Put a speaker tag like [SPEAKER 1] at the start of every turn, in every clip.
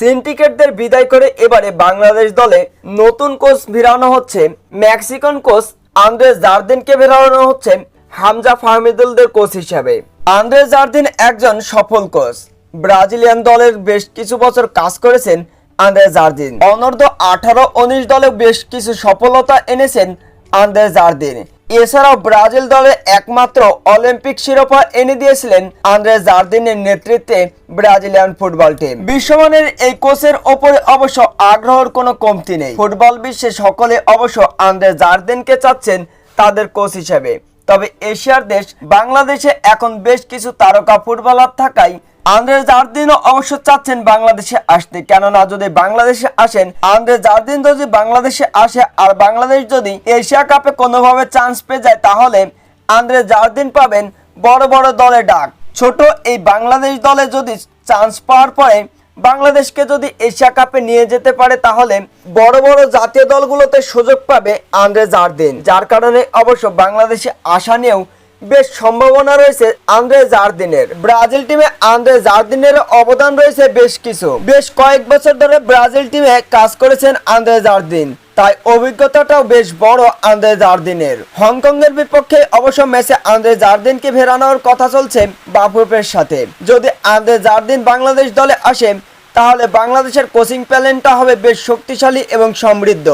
[SPEAKER 1] সিন্ডিকেটদের বিদায় করে এবারে বাংলাদেশ দলে নতুন কোচ ভিড়ানো হচ্ছে। মেক্সিকান কোচ আন্দ্রেস জার্দিনকে ফেরানো হচ্ছে হামজা ফাহমিদুলদের কোচ হিসাবে। আন্দ্রেস জার্দিন একজন সফল কোচ। ব্রাজিলিয়ান দলের বেশ কিছু বছর কাজ করেছেন আন্দ্রেস জার্দিন। অনর্ধ আঠারো উনিশ দলে বেশ কিছু সফলতা এনেছেন আন্দ্রেস জার্দিন। এছাড়াও ব্রাজিল দলে একমাত্র অলিম্পিক শিরোপা এনে দিয়েছিলেন আন্দ্রে জার্দিনের নেতৃত্বে ব্রাজিলিয়ান ফুটবল টিম। বিশ্বমানের এই কোচের ওপরে অবশ্য আগ্রহের কোনো কমতি নেই। ফুটবল বিশ্বে সকলে অবশ্য আন্দ্রে জার্দিনকে চাচ্ছেন তাদের কোচ হিসেবে। তবে এশিয়ার দেশ বাংলাদেশে এখন বেশ কিছু তারকা ফুটবলার থাকায় আন্দ্রেস জার্দিনও অবশ্য চাচ্ছেন বাংলাদেশে আসতে। কেননা যদি বাংলাদেশে আসেন আন্দ্রেস জার্দিন যদি বাংলাদেশে আসে আর বাংলাদেশ যদি এশিয়া কাপে কোনোভাবে চান্স পেয়ে যায়, তাহলে আন্দ্রেস জার্দিন পাবেন বড় বড় দলে ডাক। ছোট এই বাংলাদেশ দলে যদি চান্স পাওয়ার পরে বাংলাদেশকে যদি এশিয়া কাপে নিয়ে যেতে পারে, তাহলে বড় বড় জাতীয় দলগুলোতে সুযোগ পাবে আন্দ্রে জার্দিন। যার কারণে অবশ্য বাংলাদেশে আসা নিয়েও বেশ সম্ভাবনা রয়েছে আন্দ্রে জার্দিনের। ব্রাজিল টিমে আন্দ্রে জার্দিনের অবদান রয়েছে বেশ কিছু। বেশ কয়েক বছর ধরে ব্রাজিল টিমে কাজ করেছেন আন্দ্রে জার্দিন। তাই অভিজ্ঞতাটাও বেশ বড় আন্দ্রে জার্দিনের। হংকং এর বিপক্ষে অবশ্য ম্যাচে আন্দ্রে জার্দিনকে ফেরানোর কথা চলছে বাফুফের সাথে। যদি আন্দ্রে জার্দিন বাংলাদেশ দলে আসে, তাহলে বাংলাদেশের কোচিং প্যালেনটা হবে বেশ শক্তিশালী এবং সমৃদ্ধ।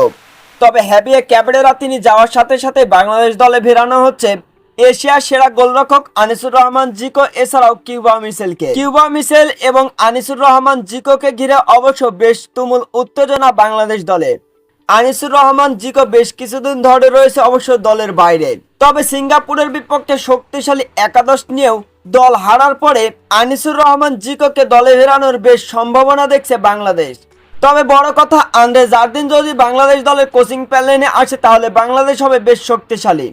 [SPEAKER 1] তবে হ্যাবিয়ে ক্যাবেডেরা তিনি যাওয়ার সাথে সাথে বাংলাদেশ দলে ফেরানো হচ্ছে এশিয়ার সেরা গোলরক্ষক আনিসুর রহমান জিকো, এছাড়াও কিউবা মিসেলকে। কিউবা মিসেল এবং আনিসুর রহমান জিকোকে ঘিরে অবশ্য বেশ তুমুল উত্তেজনা বাংলাদেশ দলে। আনিসুর রহমান জিকো বেশ কিছুদিন ধরে রয়েছে অবশ্য দলের বাইরে। তবে সিঙ্গাপুরের বিপক্ষে শক্তিশালী একাদশ নিয়েও দল হারার পরে আনিসুর রহমান জিকোকে দলে ফেরানোর বেশ সম্ভাবনা দেখছে বাংলাদেশ। তবে বড় কথা, আন্দ্রে জার্দিন যদি বাংলাদেশ দলের কোচিং প্যালেনে আসে, তাহলে বাংলাদেশ হবে বেশ শক্তিশালী।